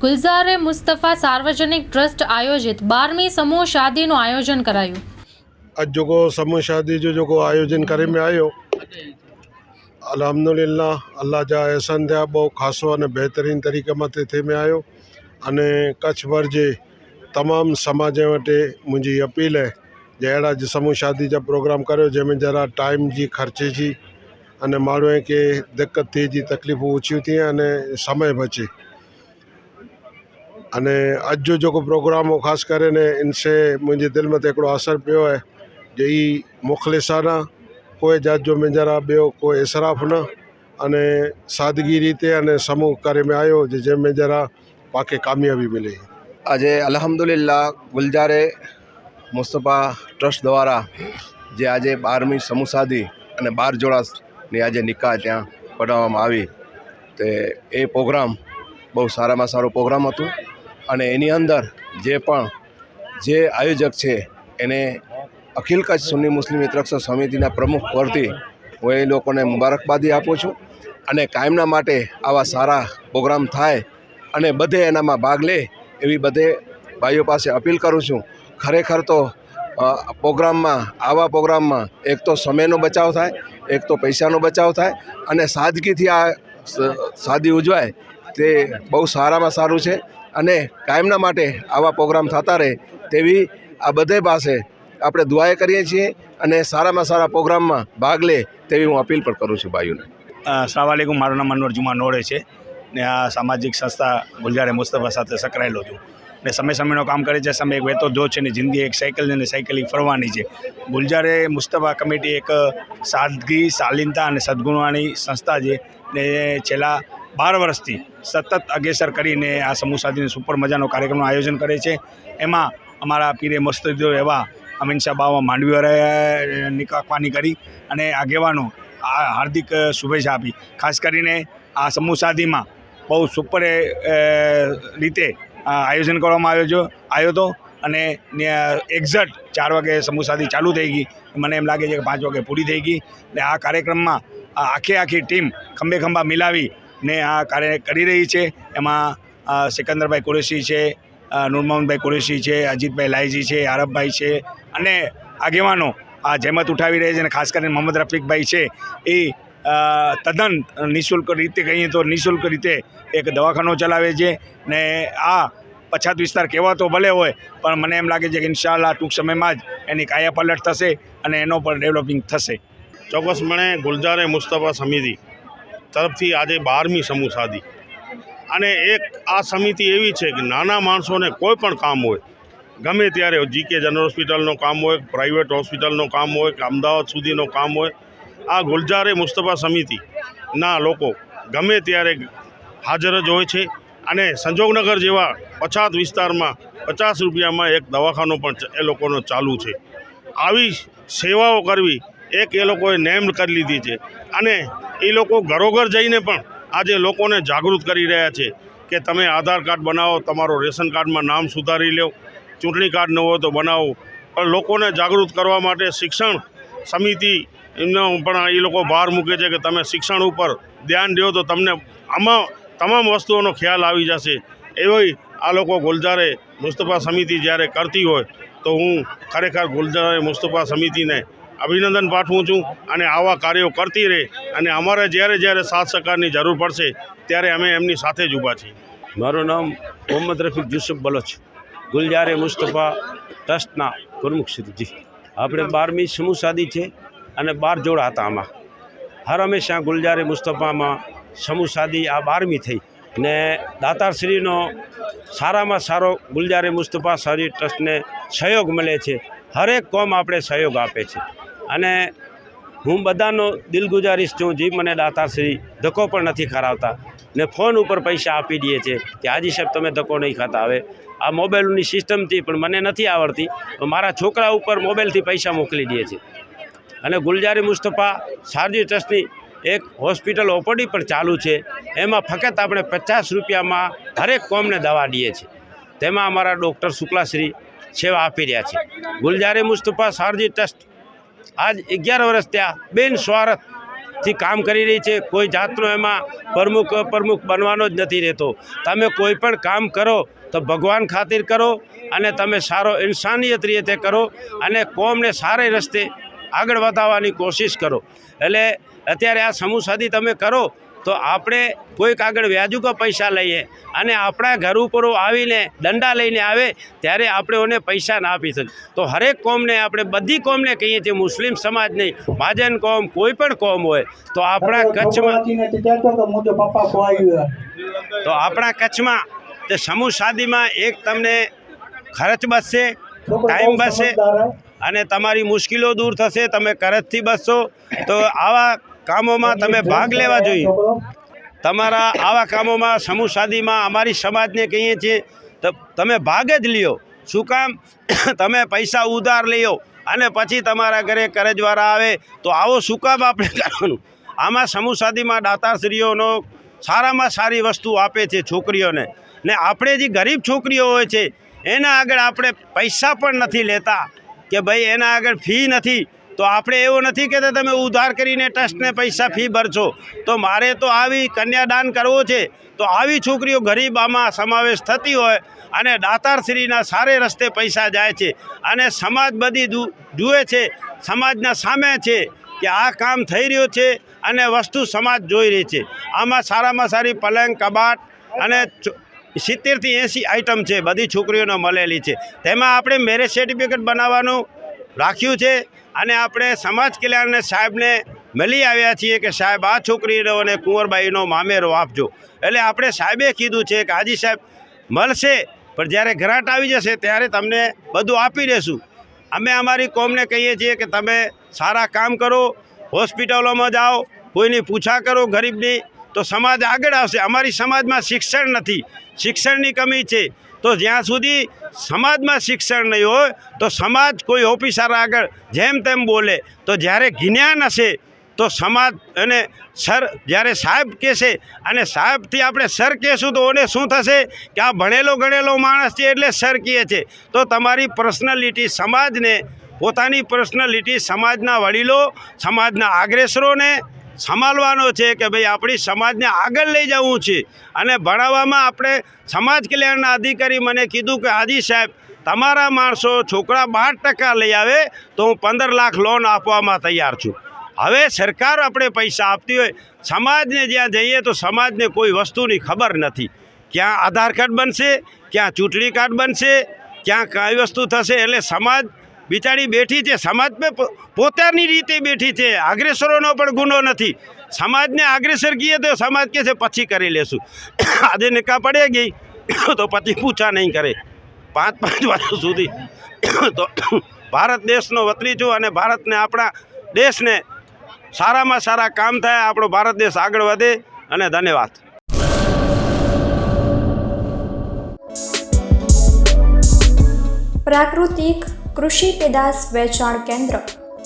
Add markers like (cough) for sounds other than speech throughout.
ગુલઝારે મુસ્તફા સાર્વજનિક ટ્રસ્ટ આયોજિત બારમી સમૂહ શાદીનું આયોજન કરાયું. આજ જોકો સમૂહ શાદી જો જોકો આયોજન કરી મેં આવ્યો અલહમદુલિલ્લા અલ્લાહ જા એહસાન થયા, બહુ ખાસો અને બહેતરીન તરીકેમાંથી થઈ મેં આવ્યો અને કચ્છભર જે તમામ સમાજે માટે મુંहिंजी अपील है जहिड़ा अॼु समूह शादी जा प्रोग्राम करियो जंहिंमें जरा टाइम जी ख़र्चे जी अने माण्हूअ खे दिक़त थिए जी तकलीफ़ूं ओछियूं थिए अने समय बचे અને अॼु जो जेको प्रोग्राम हो ख़ासि करे ने इनसे मुंहिंजे दिलि मथे हिकिड़ो असरु पियो आहे जे ई मुख़लिसाना કોઈ જાતજો મેંજરા ॿियो કોઈ इसराफ़ न અને સાદગી રીતે અને સમૂહ કરે में आयो જે जंहिंमें जरा पाके कामयाबी मिले આજે અલ્હમ્દુલિલ્લાહ ગુલજારે મુસ્તફા ટ્રસ્ટ દ્વારા જે આજે બારમી સમૂહ સાદી અને બાર જોડાની આજે નિકાહ ત્યાં પડાવવામાં આવી તે એ પ્રોગ્રામ બહુ સારામાં સારો પ્રોગ્રામ હતું અને એની અંદર જે પણ જે આયોજક છે, એને અખિલ કચ્છ સુન્ની મુસ્લિમ મિત્રક્ષ સમિતિના પ્રમુખ પરથી હું એ લોકોને મુબારકબાદી આપું છું અને કાયમના માટે આવા સારા પ્રોગ્રામ થાય અને બધે એનામાં ભાગ લે એવી બધે ભાઈઓ પાસે અપીલ કરું છું. ખરેખર તો પ્રોગ્રામમાં, આવા પ્રોગ્રામમાં એક તો સમયનો બચાવ થાય, એક તો પૈસાનો બચાવ થાય અને સાદગીથી આ સ- શાદી ઉજવાય તે બહુ સારામાં સારું છે. અને કાયમના માટે આવા પ્રોગ્રામ થતા રહે તેવી આ બધે પાસે આપણે દુઆએ કરીએ છીએ અને સારામાં સારા પ્રોગ્રામમાં ભાગ લે તેવી હું અપીલ પણ કરું છું ભાઈઓને. સલામવાલેકુમ મારું નામ અનવર જુમા નોડે છે ને આ સામાજિક સંસ્થા ગુલજારે મુસ્તફા સાથે સંકળાયેલો છું. ને સમય સમયનો કામ કરે છે, સમય એક વહેતો જો છે ને જિંદગી એક સાયકલ અને સાયકલિંગ ફરવાની છે. ગુલજારે મુસ્તફા કમિટી એક સાદગી, શાલીનતા અને સદગુણવાની સંસ્થા છે ને છેલ્લા બાર વર્ષથી સતત અગ્રેસર કરીને આ સમૂહ સાધીને સુપર મજાનો કાર્યક્રમનું આયોજન કરે છે. એમાં અમારા પીરે મસ્તદો એવા અમીન શાહ બાવા માંડવીવાળાએ કરી અને આગેવાનો હાર્દિક શુભેચ્છા આપી. ખાસ કરીને આ સમૂહ સાધીમાં બહુ સુપર રીતે આયોજન કરવામાં આવ્યો આવ્યો હતો અને એક્ઝેક્ટ ચાર વાગે સમૂહ શાદી ચાલુ થઈ ગઈ. મને એમ લાગે છે કે પાંચ વાગે પૂરી થઈ ગઈ. અને આ કાર્યક્રમમાં આખે આખી ટીમ ખંભે ખંભા મિલાવી ને આ કાર્ય કરી રહી છે. એમાં સિકંદરભાઈ કુરેશી છે નુરમોહનભાઈ કુરેશી છે, અજીતભાઈ લાયજી છે, આરબભાઈ છે અને આગેવાનો આ જહેમત ઉઠાવી રહી છે અને ખાસ કરીને મોહમ્મદ રફીકભાઈ છે. એ તદ્દન નિઃશુલ્ક રીતે કહીએ તો નિઃશુલ્ક રીતે એક દવાખાનો ચલાવે છે ને આ પછાત વિસ્તાર કહેવાતો ભલે હોય, પણ મને એમ લાગે છે કે ઇન્શાલ્લાહ ટૂંક સમયમાં જ એની કાયાપલટ થશે અને એનો પણ ડેવલપિંગ થશે. ચોક્કસપણે ગુલજારે મુસ્તફા સમિતિ તરફથી આજે બારમી સમૂહ સાદી. અને એક આ સમિતિ એવી છે કે નાના માણસોને કોઈ પણ કામ હોય, ગમે ત્યારે જીકે જનરલ હોસ્પિટલનું કામ હોય પ્રાઇવેટ હોસ્પિટલનું કામ હોય, કે અમદાવાદ સુધીનું કામ હોય, આ ગુલજારે મુસ્તફા સમિતિના લોકો ગમે ત્યારે હાજર જ હોય છે. અને સંજોગનગર જેવા પછાત વિસ્તારમાં પચાસ રૂપિયામાં એક દવાખાનું પણ એ લોકોનો ચાલુ છે. આવી સેવાઓ કરવી એક એ લોકોએ નેમ કરી લીધી છે. અને એ લોકો ઘરોઘર જઈને પણ આજે લોકોને જાગૃત કરી રહ્યા છે કે તમે આધાર કાર્ડ બનાવો, તમારો રેશન કાર્ડમાં નામ સુધારી લો ચૂંટણી કાર્ડ ન હોય તો બનાવો. પણ લોકોને જાગૃત કરવા માટે શિક્ષણ સમિતિ એમનો પણ એ લોકો ભાર મૂકે છે કે તમે શિક્ષણ ઉપર ધ્યાન દો તો તમને આમાં તમામ વસ્તુઓનો ખ્યાલ આવી જશે. એવી આ લોકો ગુલજારે મુસ્તફા સમિતિ જ્યારે કરતી હોય તો હું ખરેખર ગુલજારે મુસ્તફા સમિતિને અભિનંદન પાઠવું છું અને આવા કાર્યો કરતી રહે અને અમારે જ્યારે જ્યારે સાથ સહકારની જરૂર પડશે ત્યારે અમે એમની સાથે જ ઊભા છીએ. મારું નામ મોહમ્મદ રફીક યુસુફ બલોચ, ગુલજારે મુસ્તફા ટ્રસ્ટના પ્રમુખ શ્રીજી આપણે બારમી સમૂહ સાદી છે અને બાર જોડા હતા આમાં. હર હંમેશા ગુલજારે મુસ્તફામાં સમૂહ સાદી આ બારમી થઈ ને દાતારશ્રીનો સારામાં સારો ગુલજારે મુસ્તફા સારી ટ્રસ્ટને સહયોગ મળે છે. હરેક કોમ આપણે સહયોગ આપે છે. અને હું બધાનો દિલ ગુજારીશ છું જે મને દાતારશ્રી ધક્કો પણ નથી ખરાવતા. ને ફોન ઉપર પૈસા આપી દઈએ છે કે હાજી સાહેબ, તમે ધક્કો નહીં ખાતા. હવે આ મોબાઈલની સિસ્ટમથી પણ મને નથી આવડતી મારા છોકરા ઉપર મોબાઈલથી પૈસા મોકલી દે છે અને ગુલજારી મુસ્તફા સારજી ટ્રસ્ટની એક હોસ્પિટલ ઓપીડી પણ ચાલુ છે. એમાં ફક્ત આપણે પચાસ રૂપિયામાં હરેક કોમને દવા દઈએ છીએ. તેમાં અમારા ડૉક્ટર શુક્લાશ્રી સેવા આપી રહ્યા છે. ગુલજારી મુસ્તફા સારજી ટ્રસ્ટ આજ અગિયાર વર્ષ ત્યાં બેન સ્વાર્થથી કામ કરી રહી છે, કોઈ જાતનો એમાં પ્રમુખ પ્રમુખ બનવાનો જ નથી રહેતો. તમે કોઈ પણ કામ કરો તો ભગવાન ખાतिर કરો અને તમે સારો ઇન્સાનિયત રીતે કરો અને કોમને સારા રસ્તે આગળ વધારવાની કોશિશ કરો. એટલે અત્યારે આ સમૂહ સાદી તમે કરો તો આપણે કોઈક આગળ વ્યાજુકા પૈસા લઈએ અને આપણા ઘર ઉપર આવીને દંડા લઈને આવે ત્યારે આપણે ઓને પૈસા ના આપી શકીએ. તો હરેક કોમને આપણે બધી કોમને કહીએ છીએ મુસ્લિમ સમાજ નહીં મહાજન કોમ કોઈ પણ કોમ હોય તો આપણા કચ્છમાં તો આપણા કચ્છમાં તે સમૂહ શાદીમાં એક તમને ખર્ચ બચશે ટાઈમ બચશે અને તમારી મુશ્કેલો દૂર થશે તમે કરજથી બચશો તો આવા કામોમાં તમે ભાગ લેવા જોઈએ. તમારા આવા કામોમાં સમૂહ સાદીમાં અમારી સમાજને કહીએ છીએ તમે ભાગ જ લ્યો. શું કામ? (coughs) તમે પૈસા ઉધાર લ્યો અને પછી તમારા ઘરે કરજવાળા આવે તો આવો શું કામ આપણે કરવાનું? આમાં સમૂહ સાદીમાં દાતાશ્રીઓનો સારામાં સારી વસ્તુ આપે છે છોકરીઓને. ને આપણે જે ગરીબ છોકરીઓ હોય છે એના આગળ આપણે પૈસા પણ નથી લેતા કે ભાઈ એના આગળ ફી નથી. તો આપણે એવું નથી કહેતા તમે ઉધાર કરીને ટ્રસ્ટને પૈસા ફી ભરશો. તો મારે તો આવી કન્યાદાન કરવો છે. તો આવી છોકરીઓ ગરીબ આમાં સમાવેશ થતી હોય અને દાતારશ્રીના સારે રસ્તે પૈસા જાય છે. અને સમાજ બધી જુએ છે, સમાજના સામે છે કે આ કામ થઈ રહ્યું છે અને વસ્તુ સમાજ જોઈ રહી છે. આમાં સારામાં સારી પલંગ, કબાટ અને સિત્તેરથી એંસી આઇટમ છે, બધી છોકરીઓને મળેલી છે. તેમાં આપણે મેરેજ સર્ટિફિકેટ બનાવવાનું રાખ્યું છે અને આપણે સમાજ કલ્યાણને સાહેબને મળી આવ્યા છીએ કે સાહેબ આ છોકરીનો અને કુંવરબાઈનો મામેરો આપજો. એટલે આપણે સાહેબે કીધું છે કે હાજી સાહેબ, મળશે, પણ જ્યારે ઘરાટ આવી જશે ત્યારે તમને બધું આપી દેશું. અમે અમારી કોમને કહીએ છીએ કે તમે સારા કામ કરો, હોસ્પિટલોમાં જાઓ, કોઈની પૂછા કરો ગરીબની, તો સમાજ આગળ આવશે. અમારી સમાજમાં શિક્ષણ નથી. શિક્ષણની કમી છે. તો જ્યાં સુધી સમાજમાં શિક્ષણ નહીં હોય, તો સમાજ કોઈ ઓફિસર આગળ જેમ તેમ બોલે. તો જ્યારે જ્ઞાન હશે, તો સમાજ અને સર, જ્યારે સાહેબ કહેશે અને સાહેબથી આપણે સર કહેશું, તો ઓને શું થશે કે આ ભણેલો ગણેલો માણસ છે એટલે સર કહે છે. તો તમારી પર્સનાલિટી સમાજને, પોતાની પર્સનાલિટી સમાજના વડીલો, સમાજના આગ્રેસરોને સંભાળવાનો છે કે ભાઈ આપણી સમાજને આગળ લઈ જવું છે. અને ભણાવવામાં આપણે સમાજ કલ્યાણના અધિકારી મને કીધું કે, હાજી સાહેબ, તમારા માણસો છોકરા બાર ટકા લઈ આવે તો હું પંદર લાખ લોન આપવામાં તૈયાર છું. હવે સરકાર આપણે પૈસા આપતી હોય, સમાજને જ્યાં જઈએ તો સમાજને કોઈ વસ્તુની ખબર નથી. ક્યાં આધાર કાર્ડ બનશે, ક્યાં ચૂંટણી કાર્ડ બનશે, ક્યાં કઈ વસ્તુ થશે, એટલે સમાજ બિચારી બેઠી છે. સમાજ પોતાની રીતે બેઠી છે. આગ્રેસરોનો પણ ગુનો નથી. સમાજને આગ્રેસર કહીએ તો સમાજ કહે છે, પછી કરી લેશું. (coughs) આજે નિકા પડે ગઈ. (coughs) તો પછી પૂછા નહીં કરે. પાંચ પાંચ વર્ષ સુધી. (coughs) તો ભારત દેશનો વતની છું અને ભારતને આપણા દેશને સારામાં સારા કામ થાય, આપણો ભારત દેશ આગળ વધે અને ધન્યવાદ. પ્રાકૃતિક કૃષિ પેદાશ વેચાણ કેન્દ્ર.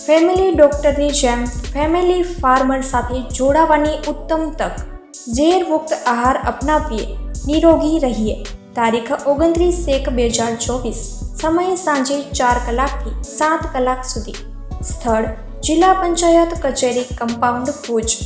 ફેમિલી ડોક્ટરની જેમ ફેમિલી ફાર્મર સાથે જોડાવાની ઉત્તમ તક. ઝેર મુક્ત આહાર અપનાવીએ, નિરોગી રહીએ. તારીખ ઓગણત્રીસ એક બે હજાર ચોવીસ, સમય સાંજે ચાર કલાકથી સાત કલાક સુધી. સ્થળ જિલ્લા પંચાયત કચેરી કમ્પાઉન્ડ ભુજ.